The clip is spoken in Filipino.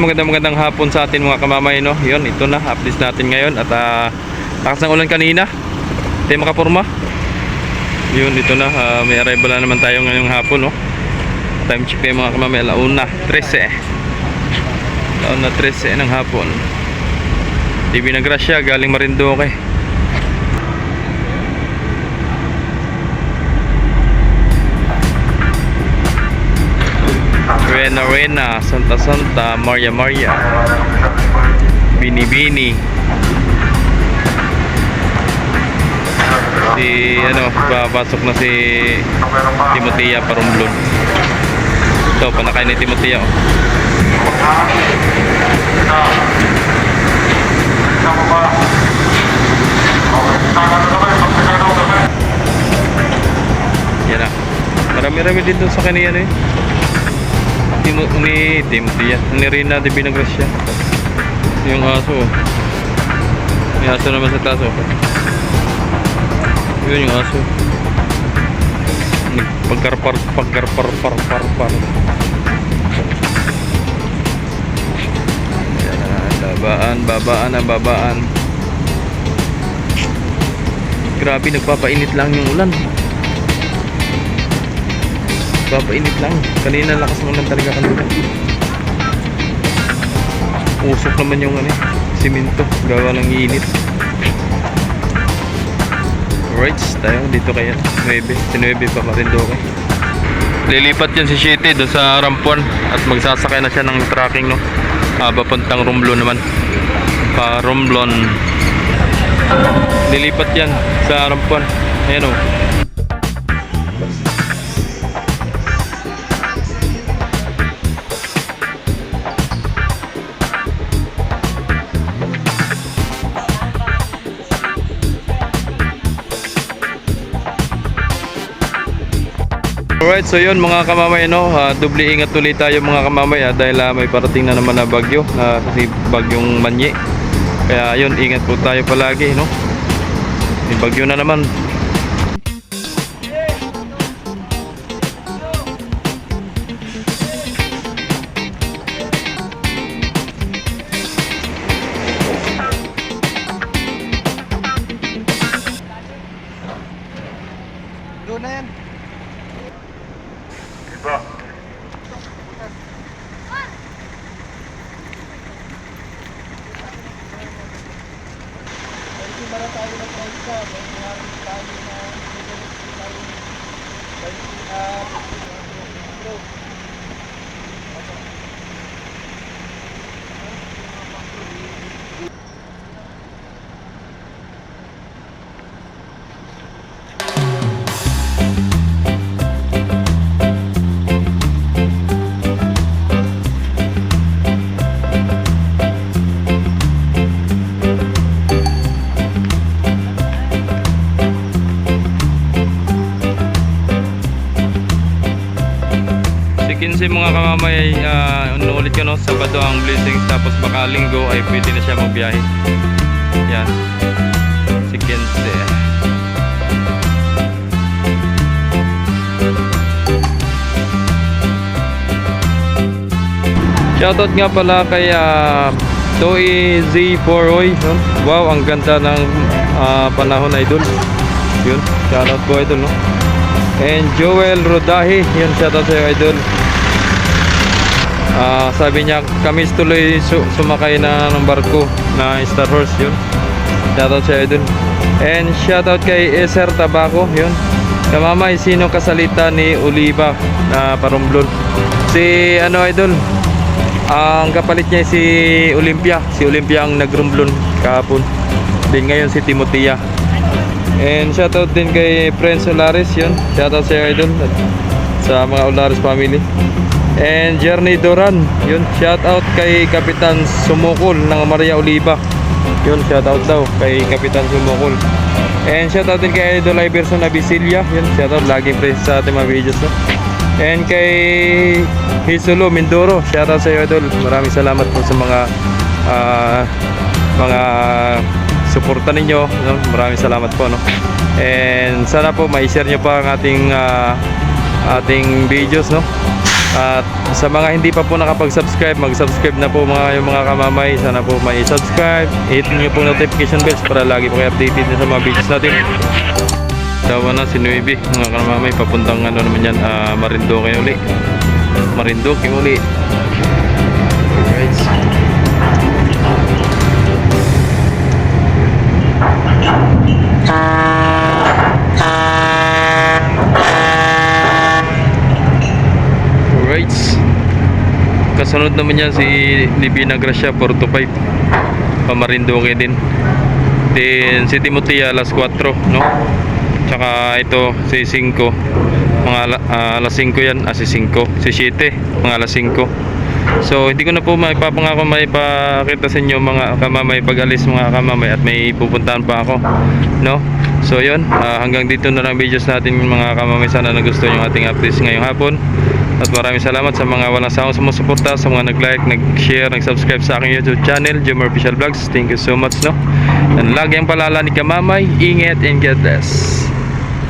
magandang magandang hapon sa atin mga kamamay no. Yun, ito na updates natin ngayon at uh, lakas ng ulan kanina. Tayo makapurma. Yun, ito na ah, may arrival na naman tayo ngayong hapon no. Time check kayo mga kamamay, alauna 13. Alauna 13 ng hapon. TV Gracia, galing Marinduque. Rena Rena, Santa Santa, Maria Maria, Bini Bini. Si ano, papasok na si Timotea Parumblon. Ito, panakay ni Timotea. Oh. Yan na. Marami-rami dito sa kanina eh. Timo, ni Timotea. Ni Rina de Binagracia. Yung aso. oh. May aso naman sa taas oh. Yun yung aso. Pagkarpar, pagkarpar, par, par, par. Babaan, babaan, ang babaan. Grabe, nagpapainit lang yung ulan. Nagpapainit lang. Kanina lakas ng ulan talaga kanina. Usok naman yung ano, simento. Gawa ng init. Alright, tayo dito kaya 9, 9 pa Marinduque. Lilipat yan si Shitty doon sa Rampuan at magsasakay na siya ng tracking no. Papuntang Romblon naman. Pa Romblon. Lilipat yan sa Rampuan. Ayan o. Alright, so yun mga kamamay no, ah, doble ingat ulit tayo mga kamamay ah, dahil ah, may parating na naman na bagyo, na kasi bagyong Manyi. Kaya yun, ingat po tayo palagi no. May bagyo na naman. Doon na yan. Si 15 mga kamamay, uh, ulit ko no, Sabado ang blessings tapos baka linggo ay pwede na siya magbiyahe. Yan. Si 15. Shoutout nga pala kay uh, Toy Z4 no? Wow, ang ganda ng ah, panahon idol. Yun, shoutout po idol no. And Joel Rodahi, yun shoutout sa iyo idol. Ah, sabi niya, kami tuloy su- sumakay na ng barko na Star Horse yun. Shoutout sa idol. And shoutout kay Eser Tabaco, yun. Kamamay, sino kasalita ni Oliva na parumblon? Si ano idol? Ang kapalit niya si Olympia. Si Olympia ang nagrumblon kahapon. Din ngayon si Timotea. And shoutout din kay Prince Olaris yun. Shoutout sa idol sa mga Olaris family. And Journey Doran, yun. Shoutout kay Kapitan Sumukol ng Maria Oliva. Yun, shoutout daw kay Kapitan Sumukol. And shoutout din kay Idol Iverson Abisilia. Yun, shoutout laging pre sa ating mga videos. No? And kay Hisulo Mindoro, shoutout sa iyo Idol. Maraming salamat po sa mga ah, mga suporta ninyo. No? Maraming salamat po. No? And sana po ma-share nyo pa ang ating ah, ating videos. No? At sa mga hindi pa po nakapag-subscribe, mag-subscribe na po mga yung mga kamamay. Sana po may subscribe. Hit niyo po notification bells para lagi po kayo updated sa mga videos natin. Tawa na si Nuibi, mga kamamay. Papuntang ano naman yan, ah, Marinduque uli. Marinduque uli. Kasunod naman yan si Livina Gracia, Porto 5. Pamarinduque din. Then si Timothy alas 4, no? Tsaka ito si 5. Mga ah, alas 5 yan, ah, si 5. Si 7, mga alas 5. So hindi ko na po maipapangako maipakita sa inyo mga kamamay pag-alis mga kamamay at may pupuntahan pa ako no so yun ah, hanggang dito na lang videos natin mga kamamay sana nagustuhan yung ating updates ngayong hapon at maraming salamat sa mga walang sawang sumusuporta sa mga nag-like, nag-share, nag-subscribe sa aking YouTube channel Jomar Official Vlogs. Thank you so much no? And lagi ang palala ni kamamay ingat and God bless